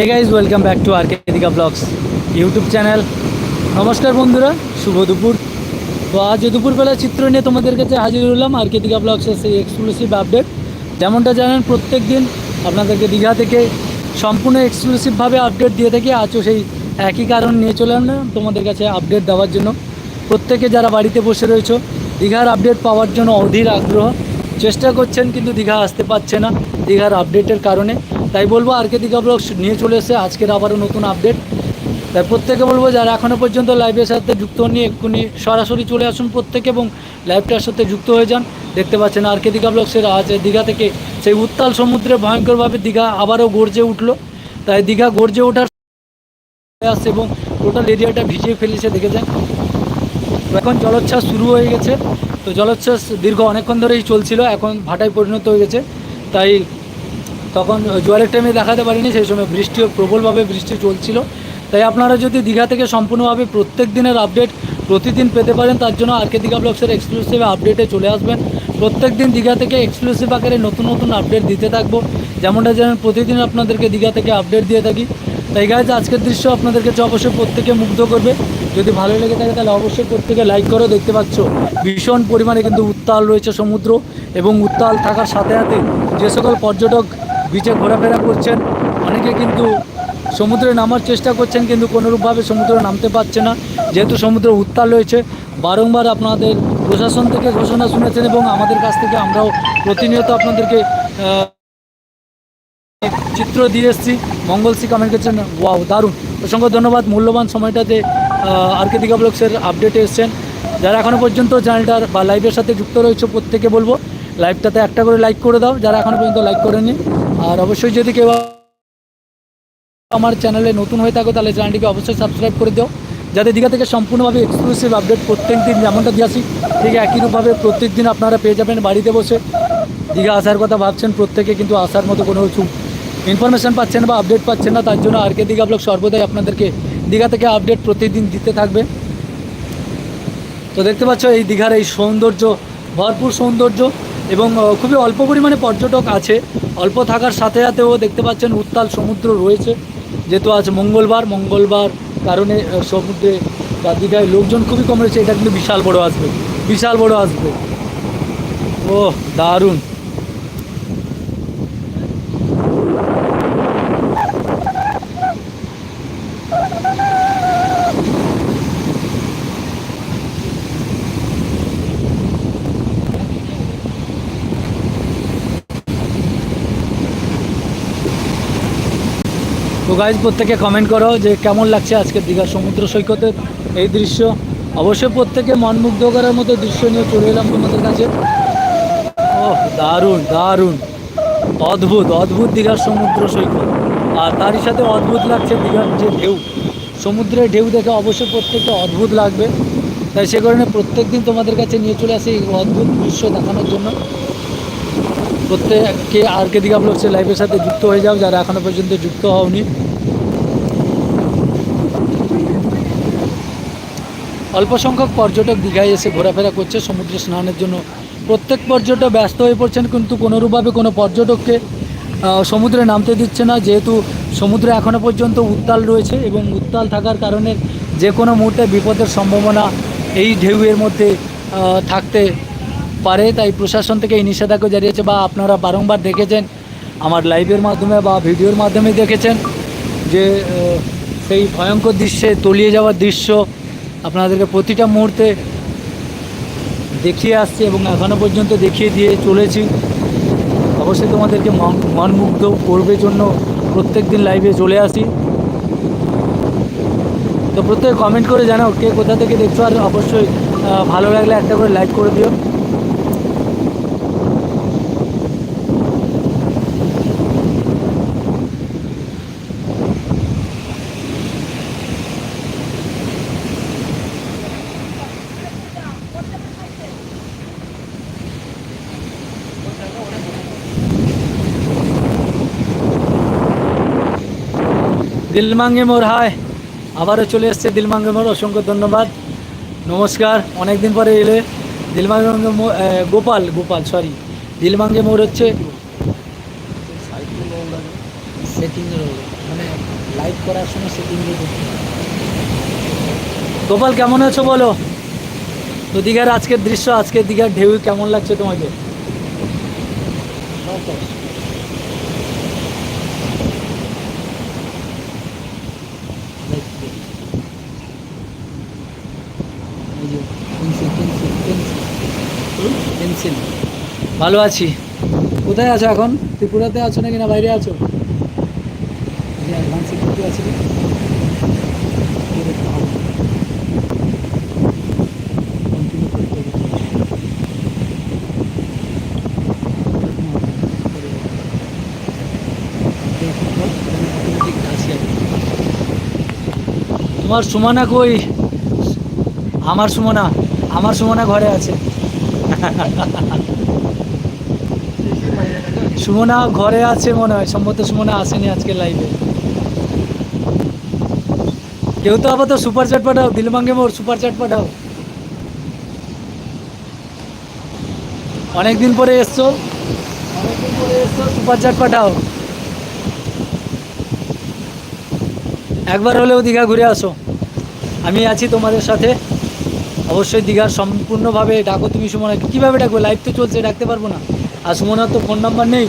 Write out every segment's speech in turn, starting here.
Hey guys welcome back to RK Digha vlogs YouTube channel নমস্কার বন্ধুরা, শুভ দুপুর। তো আজ দুপুরবেলা চিত্র নিয়ে তোমাদের কাছে হাজির হলাম আরকে দিঘা ব্লগসের সেই এক্সক্লুসিভ আপডেট যেমনটা জানেন, প্রত্যেক দিন আপনাদেরকে দীঘা থেকে সম্পূর্ণ এক্সক্লুসিভভাবে আপডেট দিয়ে থাকি। আজও সেই একই কারণ নিয়ে চলে আসলাম তোমাদের কাছে আপডেট দেওয়ার জন্য। প্রত্যেকে যারা বাড়িতে বসে রয়েছে, দীঘার আপডেট পাওয়ার জন্য অধীর আগ্রহ। চেষ্টা করছেন কিন্তু দীঘা আসতে পারছে না দীঘার আপডেটের কারণে। তাই বলব আরকে দীঘা ব্লগ নিয়ে চলে এসে আজকের আবারও নতুন আপডেট তাই প্রত্যেকে বলব যারা এখনও পর্যন্ত লাইভের সাথে যুক্ত হননি, এক্ষুনি সরাসরি চলে আসুন প্রত্যেকে এবং লাইভটার সাথে যুক্ত হয়ে যান। দেখতে পাচ্ছেন আরকে দীঘা ব্লগসের আজ দীঘা থেকে সেই উত্তাল সমুদ্রে ভয়ঙ্করভাবে দীঘা আবারও গর্জে উঠল। তাই দীঘা গর্জে ওঠার আসছে এবং টোটাল এরিয়াটা ভিজিয়ে ফেলেছে দেখে যান এখন জলোচ্ছ্বাস শুরু হয়ে গেছে। তো জলোচ্ছ্বাস দীর্ঘ অনেকক্ষণ ধরেই চলছিল, এখন ভাটায় পরিণত হয়ে গেছে। তাই তখন জোয়ারের টাইমে দেখাতে পারিনি, সেই সময় বৃষ্টিও প্রবলভাবে বৃষ্টি চলছিল। তাই আপনারা যদি দীঘা থেকে সম্পূর্ণভাবে প্রত্যেক দিনের আপডেট প্রতিদিন পেতে পারেন, তার জন্য আরকে দীঘা ব্লগসের এক্সক্লুসিভ আপডেটে চলে আসবেন। প্রত্যেক দিন দীঘা থেকে এক্সক্লুসিভ আকারে নতুন নতুন আপডেট দিতে থাকব। যেমনটা জানেন, প্রতিদিন আপনাদেরকে দীঘা থেকে আপডেট দিয়ে থাকি। তাই গাইজ আজকের দৃশ্য আপনাদেরকে অবশ্যই প্রত্যেকে মুগ্ধ করবে। যদি ভালো লেগে থাকে, তাহলে অবশ্যই প্রত্যেকে লাইক করো। দেখতে পাচ্ছ, ভীষণ পরিমাণে কিন্তু উত্তাল রয়েছে সমুদ্র এবং উত্তাল থাকার সাথে সাথে যে সকল পর্যটক বিচে ঘোরাফেরা করছেন। অনেকে কিন্তু সমুদ্রে নামার চেষ্টা করছেন, কিন্তু কোনোরূপভাবে সমুদ্রে নামতে পারছে না। যেহেতু সমুদ্র উত্তাল রয়েছে, বারংবার আপনাদের প্রশাসন থেকে ঘোষণা শুনেছেন এবং আমাদের কাছ থেকে আমরাও প্রতিনিয়ত আপনাদেরকে চিত্র দিয়ে এসেছি। মঙ্গলসি কমেন্ট করছেন ওয়াও দারুণ! অসংখ্য ধন্যবাদ। মূল্যবান সময়টাতে আরকে দীঘা ব্লগসের আপডেটে এসছেন। যারা এখনও পর্যন্ত চ্যানেলটার বা লাইভের সাথে যুক্ত রয়েছে প্রত্যেকে বলব লাইভটাতে একটা করে লাইক করে দাও, যারা এখনও পর্যন্ত লাইক করেনি। আর অবশ্যই যদি কেউ আমার চ্যানেলে নতুন হয়ে থাকো, তাহলে চ্যানেলটিকে অবশ্যই সাবস্ক্রাইব করে দিও। যাতে দীঘা থেকে সম্পূর্ণভাবে এক্সক্লুসিভ আপডেট প্রত্যেক দিন যেমনটা দিয়ে আসি, ঠিক একইরূপভাবে প্রত্যেক দিন আপনারা পেয়ে যাবেন বাড়িতে বসে। দীঘা আসার কথা ভাবছেন, প্রত্যেকে কিন্তু আসার মতো কোনো কিছু ইনফরমেশান পাচ্ছেন বা আপডেট পাচ্ছেন না, তার জন্য আর কে দীঘা ব্লগ সর্বদাই আপনাদেরকে দীঘা থেকে আপডেট প্রতিদিন দিতে থাকবে। তো দেখতে পাচ্ছ, এই দীঘার এই সৌন্দর্য, ভরপুর সৌন্দর্য। এবং খুবই অল্প পরিমাণে পর্যটক আছে। অল্প থাকার সাথে সাথেও দেখতে পাচ্ছেন উত্তাল সমুদ্র রয়েছে। যেহেতু আজ মঙ্গলবার মঙ্গলবার কারণে সমুদ্রে বা দীঘায় লোকজন খুবই কম রয়েছে। এটা কিন্তু বিশাল বড় আসবে, বিশাল বড় আসবে। ও দারুণ। গাইজ প্রত্যেকে কমেন্ট করো যে কেমন লাগছে আজকের দীঘার সমুদ্র সৈকতের এই দৃশ্য। অবশ্যই প্রত্যেকে মনমুগ্ধ করার মতো দৃশ্য নিয়ে চলে এলাম তোমাদের কাছে। ও দারুণ দারুণ। অদ্ভুত অদ্ভুত দীঘার সমুদ্র সৈকত। আর তারই সাথে অদ্ভুত লাগছে দীঘার যে ঢেউ। সমুদ্রের ঢেউ দেখে অবশ্যই প্রত্যেককে অদ্ভুত লাগবে। তাই সে কারণে প্রত্যেক দিন তোমাদের কাছে নিয়ে চলে আসি এই অদ্ভুত দৃশ্য দেখানোর জন্য। প্রত্যেককে আর কে দীঘা ব্লগসের লাইফের সাথে যুক্ত হয়ে যাও, যারা এখনও পর্যন্ত যুক্ত হওনি। অল্প সংখ্যক পর্যটক দীঘায় এসে ঘোরাফেরা করছে, সমুদ্র স্নানের জন্য। প্রত্যেক পর্যটক ব্যস্ত হয়ে পড়ছেন, কিন্তু কোনোরূপভাবে কোনো পর্যটককে সমুদ্রে নামতে দিচ্ছে না। যেহেতু সমুদ্র এখনও পর্যন্ত উত্তাল রয়েছে এবং উত্তাল থাকার কারণে যে কোনো মুহূর্তে বিপদের সম্ভাবনা এই ঢেউয়ের মধ্যে থাকতে পারে। তাই প্রশাসন থেকে এই নিষেধাজ্ঞা জারিয়েছে বা আপনারা বারংবার দেখেছেন, আমার লাইভের মাধ্যমে বা ভিডিওর মাধ্যমে দেখেছেন যে সেই ভয়ঙ্কর দৃশ্যে তলিয়ে যাওয়ার দৃশ্য আপনাদেরকে প্রতিটা মুহূর্তে দেখিয়ে আসছি এবং এখনও পর্যন্ত দেখিয়ে দিয়ে চলেছি। অবশ্যই তোমাদেরকে মন- মনমুগ্ধ করবে জন্য প্রত্যেক দিন লাইভে চলে আসি। তো প্রত্যেকে কমেন্ট করে জানাও কে কোথা থেকে দেখছ, আর অবশ্যই ভালো লাগলে একটা করে লাইক করে দিও। দিলমাঙ্গে মোর, হায়। আবারও চলে এসছে দিলমাঙ্গে মোর, অসংখ্য ধন্যবাদ। নমস্কার অনেক দিন পরে এলে। দিলমাঙ্গে গোপাল গোপাল সরি দিলমাঙ্গে মোর হচ্ছে মানে লাইভ করার সময় গোপাল, কেমন আছো বলো? তো দীঘার আজকের দৃশ্য, আজকের দীঘার ঢেউ কেমন লাগছে তোমাকে? ভালো আছি। কোথায় আছো এখন? ত্রিপুরাতে আছো নাকি না বাইরে আছো। তোমার সুমনা কই? আমার সুমনা আমার সুমনা ঘরে আছে। সুমনা ঘরে আছে মনে হয়, সম্ভবত সুমনা আসেনি আজকে লাইভে কেউ তো আবার তো সুপার চ্যাট পাঠাও, দিলবাঙ্গে মোর সুপার চ্যাট পাঠাও। অনেকদিন পরে এসছো? অনেকদিন পরে এসছো সুপার চ্যাট পাঠাও। একবার হলেও দীঘা ঘুরে আসো। আমি আছি তোমাদের সাথে। অবশ্যই দীঘার সম্পূর্ণভাবে ডাকো তুমি সুমনা কীভাবে ডাকবো? লাইভ তো চলছে, ডাকতে পারব না। আর সুমনার তো ফোন নাম্বার নেই।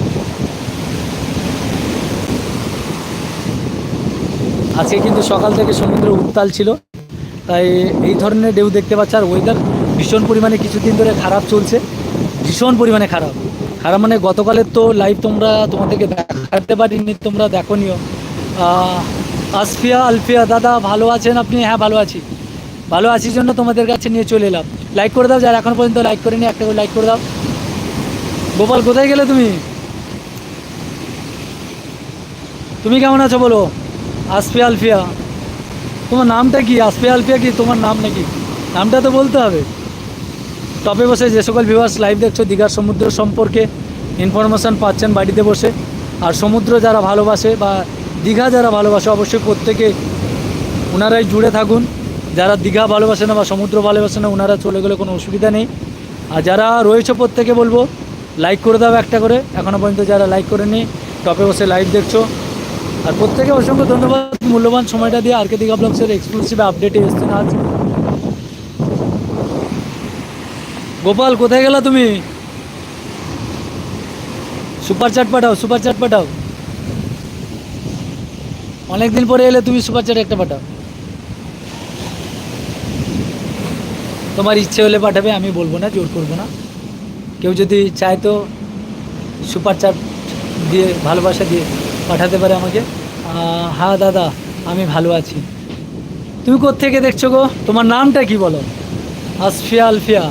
আজকে কিন্তু সকাল থেকে সমুদ্র উত্তাল ছিল। তাই এই ধরনের ঢেউ দেখতে পাচ্ছ। আর ওয়েদার ভীষণ পরিমাণে কিছুদিন ধরে খারাপ চলছে। ভীষণ পরিমাণে খারাপ। খারাপ মানে গতকালের তো লাইভ তোমরা তোমাদেরকে দেখাতে পারিনি, তোমরা দেখো নিও আসফিয়া, আলফিয়া, দাদা, ভালো আছেন আপনি? হ্যাঁ ভালো আছি। ভালো আছি জন্য তোমাদের কাছে নিয়ে চলে এলাম। লাইক করে দাও, যারা এখন পর্যন্ত লাইক করেনি, একটা করে লাইক করে দাও। গোপাল, কোথায় গেলে তুমি? তুমি কেমন আছো বলো? আসফিয়া আলফিয়া। তোমার নামটা কি? আসফিয়া আলফিয়া কি? তোমার নাম নাকি? নামটা তো বলতে হবে। টপে বসে যে সকল ভিউয়ার্স লাইভ দেখছ, দীঘার সমুদ্র সম্পর্কে ইনফরমেশান পাচ্ছেন বাড়িতে বসে। আর সমুদ্র যারা ভালোবাসে বা দীঘা যারা ভালোবাসে, অবশ্যই প্রত্যেকে ওনারাই জুড়ে থাকুন। যারা দীঘা ভালোবাসে না বা সমুদ্র ভালোবাসে না ওনারা চলে গেলে কোনো অসুবিধা নেই। আর যারা রয়েছে, প্রত্যেকে বলব লাইক করে দাও একটা করে। এখনও পর্যন্ত যারা লাইক করেনি টপে বসে লাইভ দেখছ। আর প্রত্যেকে অসংখ্য ধন্যবাদ। মূল্যবান সময়টা দিয়ে আরকে দীঘা ব্লগসের এক্সক্লুসিভ আপডেটে এসছেন আজ। গোপাল, কোথায় গেলা তুমি? সুপার চাট পাঠাও সুপার চাট পাঠাও। অনেকদিন পরে এলে তুমি সুপার চাট একটা পাঠাও। তোমার ইচ্ছে হলে পাঠাবে, আমি বলব না, জোর করব না। কেউ যদি চায় তো সুপার চাট দিয়ে, ভালোবাসা দিয়ে পাঠাতে পারে আমাকে। হ্যাঁ দাদা, আমি ভালো আছি। তুমি কোত্থেকে দেখছ গো? তোমার নামটা কি বলো? আসফিয়া আলফিয়া।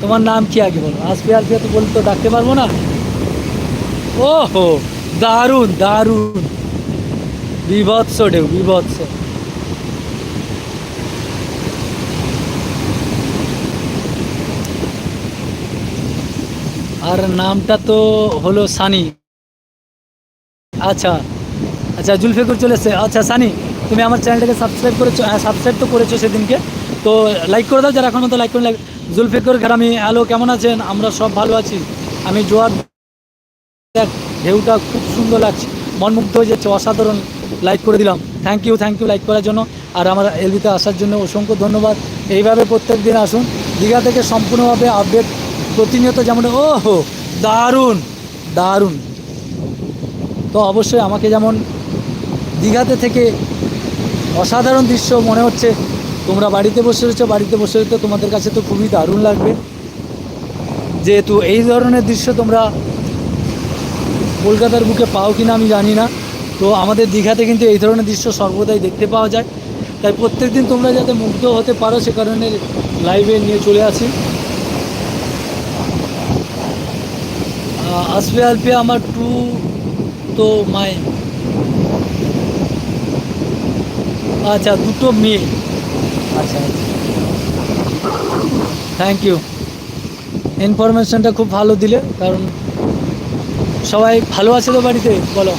তোমার নাম কি আগে বলো? আসফিয়া আলফিয়া তো বলতে ডাকতে পারব না? ও হো দারুণ দারুণ। বিভৎস ঢেউ, বিভৎস। আর নামটা তো হলো সানি। আচ্ছা আচ্ছা জুলফিকুর চলে এসছে। আচ্ছা সানি, তুমি আমার চ্যানেলটাকে সাবস্ক্রাইব করেছ হ্যাঁ সাবস্ক্রাইব তো করেছ সেদিনকে। তো লাইক করে দাও, যারা এখন মতো লাইক করে লাইক জুলফিকুর গ্রামী হ্যালো কেমন আছেন? আমরা সব ভালো আছি। আমি জোয়ার দেখ, ঢেউটা খুব সুন্দর লাগছে। মনমুগ্ধ হয়ে যাচ্ছে, অসাধারণ লাইক করে দিলাম। Thank you thank you like করার জন্য। আর আমার এলবিতে আসার জন্য অসংখ্য ধন্যবাদ। এইভাবে প্রত্যেক দিন আসুন। দীঘা থেকে সম্পূর্ণভাবে আপডেট প্রতিনিয়ত যেমন ও হো দারুণ দারুণ। তো অবশ্যই আমাকে যেমন দীঘাতে থেকে অসাধারণ দৃশ্য মনে হচ্ছে, তোমরা বাড়িতে বসে রয়েছো, বাড়িতে বসে রয়েছে তোমাদের কাছে তো খুবই দারুণ লাগবে। যেহেতু এই ধরনের দৃশ্য তোমরা কলকাতার বুকে পাও কিনা আমি জানি না, তো আমাদের দীঘাতে কিন্তু এই ধরনের দৃশ্য সর্বদাই দেখতে পাওয়া যায়। তাই প্রত্যেক দিন তোমরা যাতে মুগ্ধ হতে পারো সে কারণে লাইভে নিয়ে চলে আসি। আসবে আসবে আমার টু তো মাই আচ্ছা দুটো মেয়ে আচ্ছা থ্যাংক ইউ ইনফরমেশনটা খুব ভালো দিলে কারণ সবাই ভালো আছে তো বাড়িতে? বলো।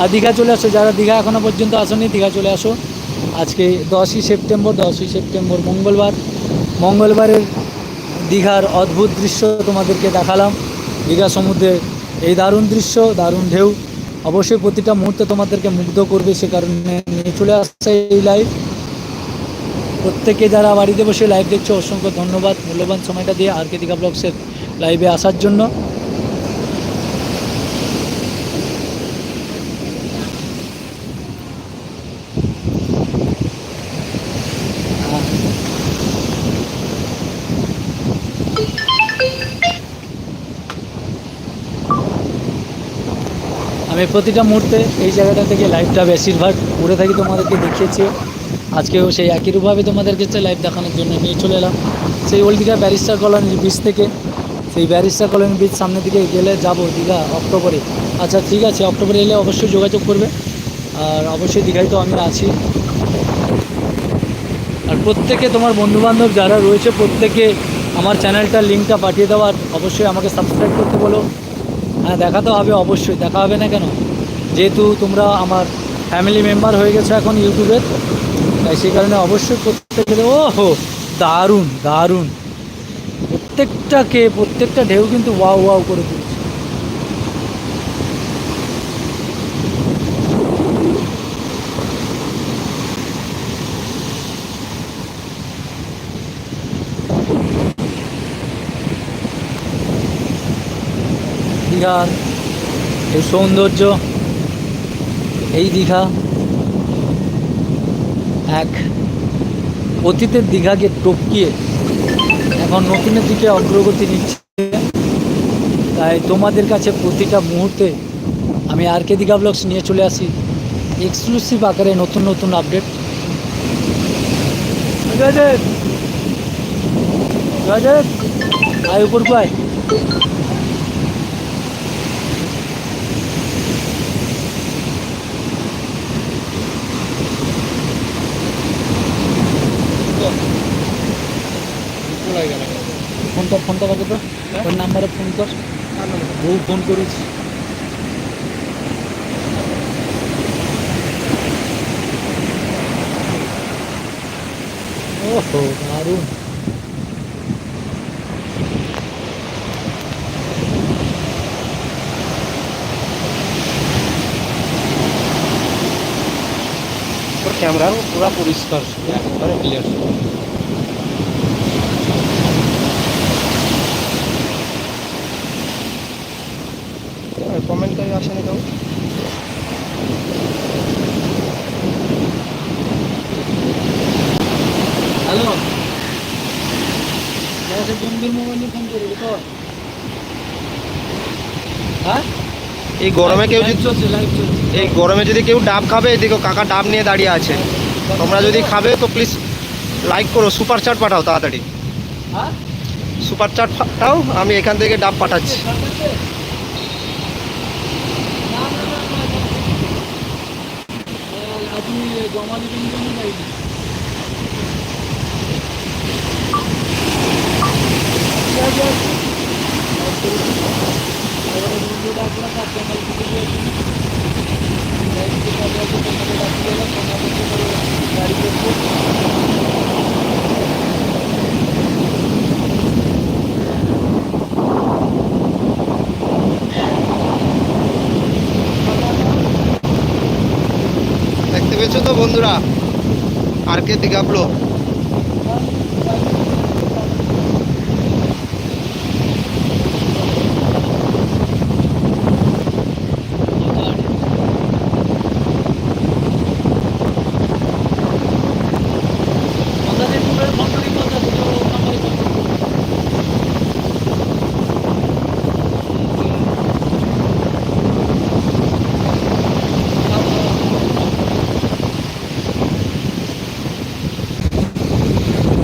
আর দীঘা চলে আসো যারা দীঘা এখনও পর্যন্ত আসোনি দীঘা চলে আসো। আজকে দশই সেপ্টেম্বর দশই সেপ্টেম্বর মঙ্গলবার। মঙ্গলবারের দীঘার অদ্ভুত দৃশ্য তোমাদেরকে দেখালাম। দীঘা সমুদ্রে। এই দারুণ দৃশ্য, দারুণ ঢেউ। অবশ্যই প্রতিটা মুহূর্তে তোমাদেরকে মুগ্ধ করবে সে কারণে নিয়ে চলে আসছে এই লাইভ প্রত্যেকে যারা বাড়িতে বসে লাইভ দেখছ, অসংখ্য ধন্যবাদ। মূল্যবান সময়টা দিয়ে আর কে দীঘা ব্লগসের লাইভে আসার জন্য। আমি প্রতিটা মুহূর্তে এই জায়গাটা থেকে লাইভটা বেশিরভাগ ঘুরে থাকি তোমাদেরকে দেখিয়েছি। আজকেও সেই একইরূপভাবে তোমাদেরকে হচ্ছে লাইভ দেখানোর জন্য নিয়ে চলে এলাম। সেই ওল্ড দীঘা ব্যারিস্টার কলোনির বীজ থেকে। সেই ব্যারিস্টার কলোনির বীজ সামনের দিকে গেলে যাব দীঘা অক্টোবরে আচ্ছা ঠিক আছে অক্টোবরে এলে অবশ্যই যোগাযোগ করবে। আর অবশ্যই দীঘায় তো আমি আছি। আর প্রত্যেকে তোমার বন্ধুবান্ধব যারা রয়েছে, প্রত্যেকে আমার চ্যানেলটার লিঙ্কটা পাঠিয়ে দেওয়ার অবশ্যই আমাকে সাবস্ক্রাইব করতে বলো। হ্যাঁ দেখা তো হবে, অবশ্যই। দেখা হবে না কেন? যেহেতু তোমরা আমার ফ্যামিলি মেম্বার হয়ে গেছো এখন ইউটিউবের তাই সেই কারণে অবশ্যই প্রত্যেকে ও হো দারুণ দারুণ। প্রত্যেকটাকে, প্রত্যেকটা ঢেউ কিন্তু ওয়াও ওয়াও করে দীঘার এই সৌন্দর্য, এই দীঘা এক অতীতের দীঘাকে টপকিয়ে এখন নতুনের দিকে অগ্রগতি নিচ্ছে। তাই তোমাদের কাছে প্রতিটা মুহূর্তে আমি আর কে দীঘা ব্লগস নিয়ে চলে আসি। এক্সক্লুসিভ আকারে নতুন নতুন আপডেট ঠিক আছে আয় উপর পায় ফোনটা ফোনটা কাকে তো। ওর নাম্বারে ফোন কর। বউ ফোন করিস ক্যামেরাও পুরো পরিষ্কার, একবারে ক্লিয়ার কমেন্টটাই আসেনি তো হ্যালো। বন্ধুর মোবাইলে ফোন করে কর হ্যাঁ? এই গরমে কেউ এই গরমে যদি কেউ ডাব খাবে এদিকে কাকা ডাব নিয়ে দাঁড়িয়ে আছে। তোমরা যদি খাবে তো প্লিজ লাইক করো সুপার চাট পাঠাও তাড়াতাড়ি। হ্যাঁ? সুপার চাট পাঠাও আমি এখান থেকে ডাব পাঠাচ্ছি। আপনি জমা দিবেন জন্য যাইনি দেখতে পেয়েছ তো বন্ধুরা? আর কে দীঘা ব্লগ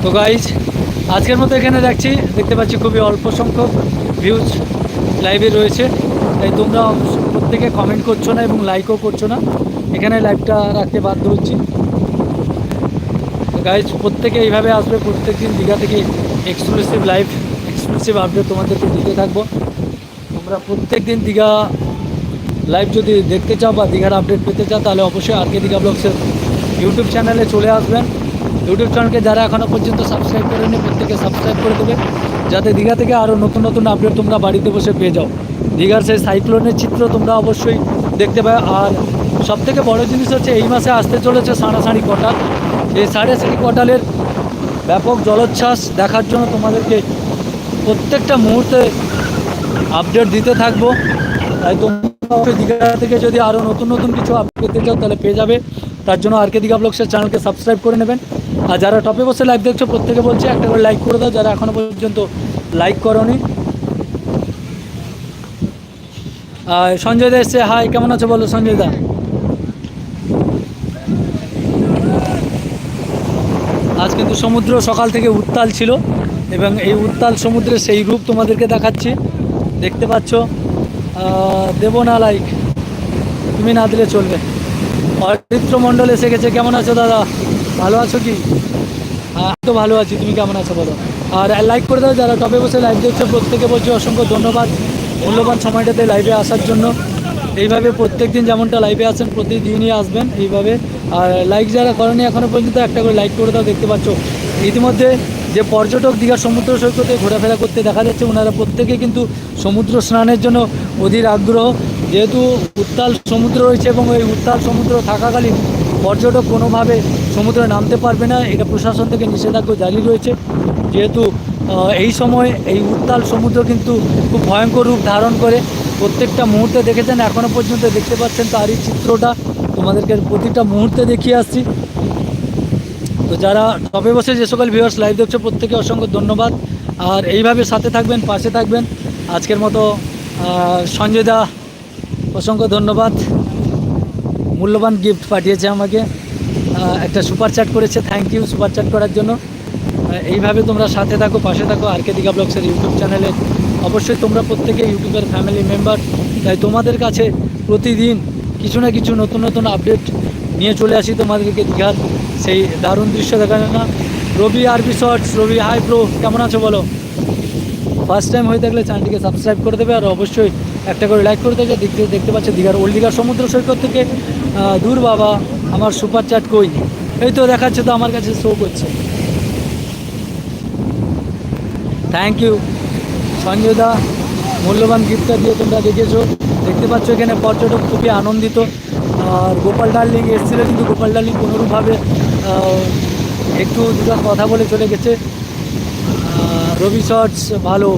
তো গাইজ আজকের মতো এখানে রাখছি। দেখতে পাচ্ছি খুবই অল্প সংখ্যক ভিউজ লাইভে রয়েছে। তাই তোমরা প্রত্যেকে কমেন্ট করছ না এবং লাইকও করছ না। এখানে লাইভটা রাখতে বাধ্য হচ্ছি। গাইজ প্রত্যেকে এইভাবে আসবে। প্রত্যেক দিন দীঘা থেকে এক্সক্লুসিভ লাইভ এক্সক্লুসিভ আপডেট তোমাদেরকে দিতে থাকব। তোমরা প্রত্যেক দিন দীঘা লাইভ যদি দেখতে চাও বা দীঘার আপডেট পেতে চাও, তাহলে অবশ্যই আর কে দীঘা ব্লগসের ইউটিউব চ্যানেলে চলে আসবেন। ইউটিউব চ্যানেলকে যারা এখনও পর্যন্ত সাবস্ক্রাইব করেনি প্রত্যেকে সাবস্ক্রাইব করে দেবে। যাতে দীঘা থেকে আরও নতুন নতুন আপডেট তোমরা বাড়িতে বসে পেয়ে যাও। দীঘার সেই সাইক্লোনের চিত্র তোমরা অবশ্যই দেখতে পাবে। আর সব থেকে বড়ো জিনিস হচ্ছে, এই মাসে আসতে চলেছে সাড়াসাড়ি কটাল। এই সাড়াসাড়ি কটালের ব্যাপক জলোচ্ছ্বাস দেখার জন্য তোমাদেরকে প্রত্যেকটা মুহূর্তে আপডেট দিতে থাকব। তাই তোমরা দীঘা থেকে যদি আরও নতুন নতুন কিছু আপডেট পেতে চাও, তাহলে পেয়ে যাবে। তার জন্য আর কে দীঘা ব্লগসের চ্যানেলকে সাবস্ক্রাইব করে নেবেন। আর যারা টপে বসে লাইভ দেখছ, প্রত্যেকে বলছে একটা করে লাইক করে দাও, যারা এখনও পর্যন্ত লাইক করনি। আর সঞ্জয় দা এসছে। হাই কেমন আছো বলো সঞ্জয় দা? আজ কিন্তু সমুদ্র সকাল থেকে উত্তাল ছিল এবং এই উত্তাল সমুদ্রের সেই রূপ তোমাদেরকে দেখাচ্ছি। দেখতে পাচ্ছ দেবো না লাইক তুমি না দিলে চলবে। অরিত্র মণ্ডল এসে গেছে। কেমন আছো দাদা? ভালো আছো কি? হ্যাঁ তো ভালো আছি। তুমি কেমন আছো বলো? আর লাইক করে দাও যারা টপে বসে লাইভ দেখছ, প্রত্যেকে বলছি অসংখ্য ধন্যবাদ। মূল্যবান সময়টাতে লাইভে আসার জন্য। এইভাবে প্রত্যেক দিন যেমনটা লাইভে আসেন, প্রতিদিনই আসবেন এইভাবে। আর লাইক যারা করেনি এখনও পর্যন্ত একটা করে লাইক করে দাও, দেখতে পাচ্ছ। ইতিমধ্যে যে পর্যটক দীঘার সমুদ্র সৈকতে ঘোরাফেরা করতে দেখা যাচ্ছে, ওনারা প্রত্যেকে কিন্তু সমুদ্র স্নানের জন্য অধীর আগ্রহ। যেহেতু উত্তাল সমুদ্র রয়েছে এবং এই উত্তাল সমুদ্র থাকাকালীন পর্যটক কোনোভাবে সমুদ্রে নামতে পারবে না, এটা প্রশাসন থেকে নিষেধাজ্ঞা জারি রয়েছে। যেহেতু এই সময় এই উত্তাল সমুদ্র কিন্তু খুব ভয়ঙ্কর রূপ ধারণ করে। প্রত্যেকটা মুহূর্তে দেখেছেন এখনও পর্যন্ত দেখতে পাচ্ছেন তারই চিত্রটা। তোমাদেরকে প্রতিটা মুহূর্তে দেখিয়ে আসছি। তো যারা টপে বসে যে সকল ভিউয়ার্স লাইভ দেখছ, প্রত্যেকে অসংখ্য ধন্যবাদ। আর এইভাবে সাথে থাকবেন, পাশে থাকবেন। আজকের মতো সঞ্জয় দা অসংখ্য ধন্যবাদ। মূল্যবান গিফট পাঠিয়েছে আমাকে। একটা সুপার চ্যাট করেছে। থ্যাংক ইউ সুপার চ্যাট করার জন্য। এইভাবে তোমরা সাথে থাকো, পাশে থাকো আর কে দিঘা ব্লগসের ইউটিউব চ্যানেলে। অবশ্যই তোমরা প্রত্যেকে ইউটিউবের ফ্যামিলি মেম্বার তাই তোমাদের কাছে প্রতিদিন কিছু না কিছু নতুন নতুন আপডেট নিয়ে চলে আসি তোমাদেরকে দীঘার। সেই দারুণ দৃশ্য দেখা যায় না রবি আরবি শর্টস, রবি হাই প্রো কেমন আছো বলো? ফার্স্ট টাইম হয়ে থাকলে চ্যানেলটিকে সাবস্ক্রাইব করে দেবে। আর অবশ্যই একটা করে লাইক করে দেবে দেখতে দেখতে পাচ্ছে দীঘার ওল্ড দীঘার সমুদ্র সৈকত থেকে দূর বাবা, আমার সুপার চ্যাট কই? এই তো দেখাচ্ছে তো আমার কাছে শো করছে। থ্যাংক ইউ সঞ্জয় দা মূল্যবান গিফটটা দিয়ে তোমরা দেখেছ। দেখতে পাচ্ছ এখানে পর্যটক খুবই আনন্দিত। আর গোপাল ডার্লিং এসেছিল, কিন্তু গোপাল ডার্লিং কোনোরূপভাবে একটু দুটো কথা বলে চলে গেছে। রবি শর্টস ভালো।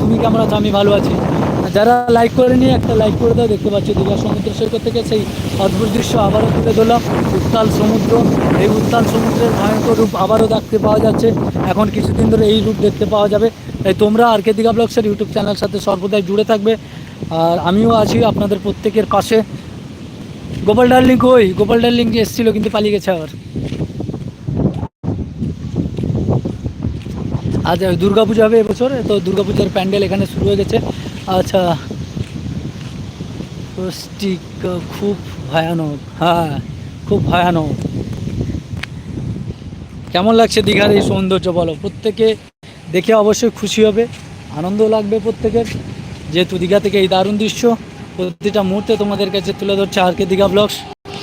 তুমি কেমন আছো? আমি ভালো আছি। যারা লাইক করে নিয়ে একটা লাইক করে দাও। দেখতে পাচ্ছি দীঘা সমুদ্র সৈকত থেকে সেই অদ্ভুত দৃশ্য আবারও তুলে ধরলাম। উত্তাল সমুদ্র, এই উত্তাল সমুদ্রের ভয়ঙ্কর রূপ আবারও দেখতে পাওয়া যাচ্ছে। এখন কিছুদিন ধরে এই রূপ দেখতে পাওয়া যাবে। তাই তোমরা আর কে দীঘা ব্লগসের ইউটিউব চ্যানেলের সাথে সর্বদাই জুড়ে থাকবে। আর আমিও আছি আপনাদের প্রত্যেকের পাশে। গোপাল ডার্লিং কই? গোপাল ডার্লিং এসেছিল, কিন্তু পালিয়ে গেছে আবার। আজ দুর্গা পূজা হবে এবছর, তো দুর্গা পূজার প্যান্ডেল এখানে শুরু হয়ে গেছে। আচ্ছা। খুব ভয়ানক হ্যাঁ খুব ভয়ানক। কেমন লাগছে দীঘার এই সৌন্দর্য বলো? প্রত্যেকে দেখে অবশ্যই খুশি হবে আনন্দ লাগবে প্রত্যেকের। যেহেতু দীঘা থেকে এই দারুণ দৃশ্য, প্রতিটা মুহূর্তে তোমাদের কাছে তুলে ধরছে আর কে দীঘা ব্লগস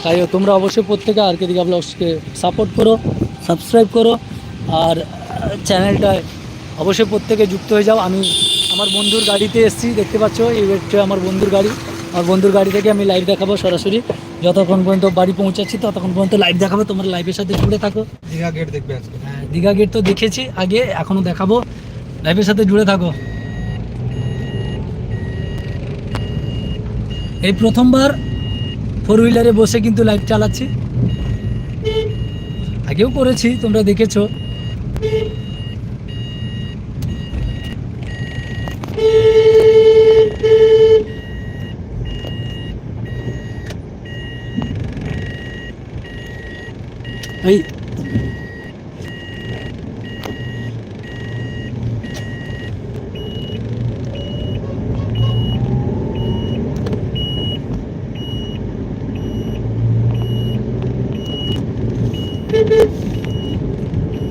তাই তোমরা অবশ্যই প্রত্যেকে আর কে দীঘা ব্লগসকে সাপোর্ট করো সাবস্ক্রাইব করো। আর চ্যানেলটায় অবশ্যই প্রত্যেকে যুক্ত হয়ে যাও। আমি আমার বন্ধুর গাড়িতে এসেছি দেখতে পাচ্ছ এই হচ্ছে আমার বন্ধুর গাড়ি। আমার বন্ধুর গাড়ি থেকে আমি লাইভ দেখাবো সরাসরি। যতক্ষণ পর্যন্ত বাড়ি পৌঁছাচ্ছি ততক্ষণ পর্যন্ত লাইভ দেখাবো। তোমার লাইভের সাথে জুড়ে থাকো। দীঘা গেট দেখবে আজকে। হ্যাঁ, দীঘা গেট তো দেখেছি আগে এখনও দেখাবো। লাইভের সাথে জুড়ে থাকো। এই প্রথমবার ফোর হুইলারে বসে কিন্তু লাইভ চালাচ্ছি। আগেও করেছি তোমরা দেখেছ এই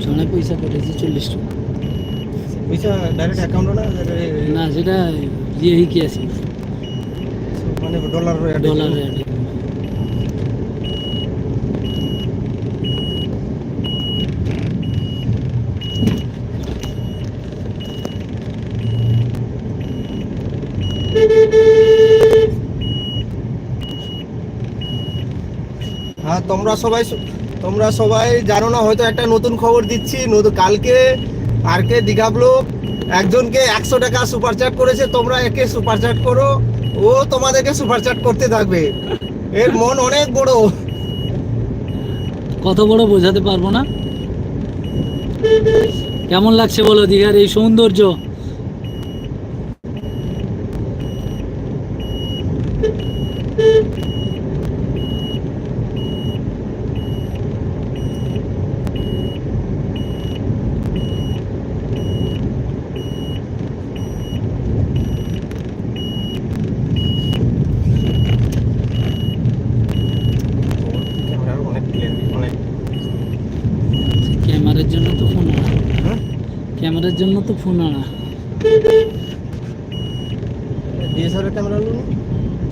সোনা পয়সা করেছি চল্লিশ টাকা ডাইরেক্ট অ্যাকাউন্ট না না সেটা ইয়ে কি আছে? মানে ডলার ডলার তোমরা সবাই তোমরা সবাই জানো না হয়তো একটা নতুন খবর দিচ্ছি নতুন কালকে আর কে দীঘা ব্লক একজনকে একশো টাকা সুপার চ্যাট করেছে, তোমরা একে সুপার চ্যাট করো, ও তোমাদেরকে সুপার চ্যাট করতে থাকবে। এর মন অনেক বড়। কত বড় বোঝাতে পারব না? কেমন লাগছে বলো দীঘার এই সৌন্দর্য অনেক অনেক ক্যামেরার জন্য তো ফোন আনা হ্যাঁ ক্যামেরার জন্য তো ফোন আনা ডিএসএলআর ক্যামেরা নিন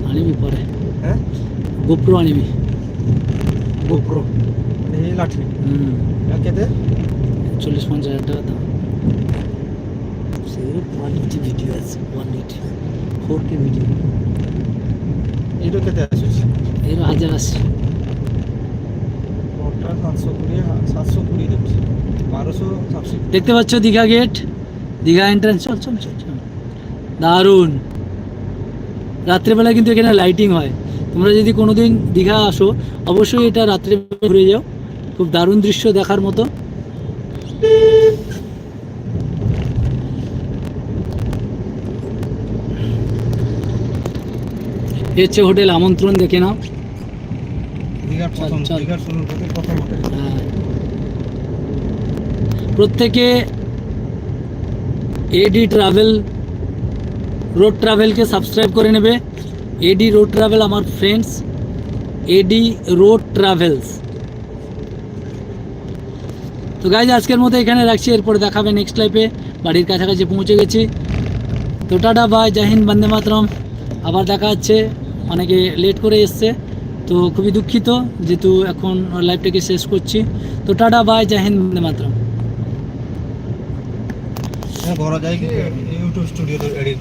আনিবি পরে হ্যাঁ গোপ্রো আনিবি গোপ্রো এই লাঠি। হুম। কেতে চল্লিশ পঞ্চাশ হাজার টাকা দাম। সেরকম কোয়ালিটি ভিডিও আছে কোয়ালিটি ফোর কে ভিডিও এইটা কেতে আসিস এর হাজার আছে। দেখতে পাচ্ছ দীঘা গেট দীঘা এন্ট্রান্স চল চল চল চল। দারুণ। রাত্রেবেলা কিন্তু এখানে লাইটিং হয়। তোমরা যদি কোনোদিন দীঘা আসো অবশ্যই এটা রাত্রে ঘুরে যাও। খুব দারুণ দৃশ্য দেখার মতো। হচ্ছে হোটেল আমন্ত্রণ দেখে নাও। হ্যাঁ। প্রত্যেকে এডি ট্রাভেল রোড ট্রাভেলকে সাবস্ক্রাইব করে নেবে। এডি রোড ট্রাভেল আমার ফ্রেন্ডস এডি রোড ট্রাভেলস তো গাইজ আজকের মতো এখানে রাখছি। এরপরে দেখাবে নেক্সট লাইফে বাড়ির কাছাকাছি পৌঁছে গেছি। তো টাটা বাই জাহিন বন্দে মাতরম। আবার দেখা হচ্ছে। অনেকে লেট করে এসছে। তো খুবই দুঃখিত, যেহেতু এখন লাইভটাকে শেষ করছি। তো টাটা বাই জাহিন বন্দে মাতরম। কি ইউটিউব স্টুডিও এডিট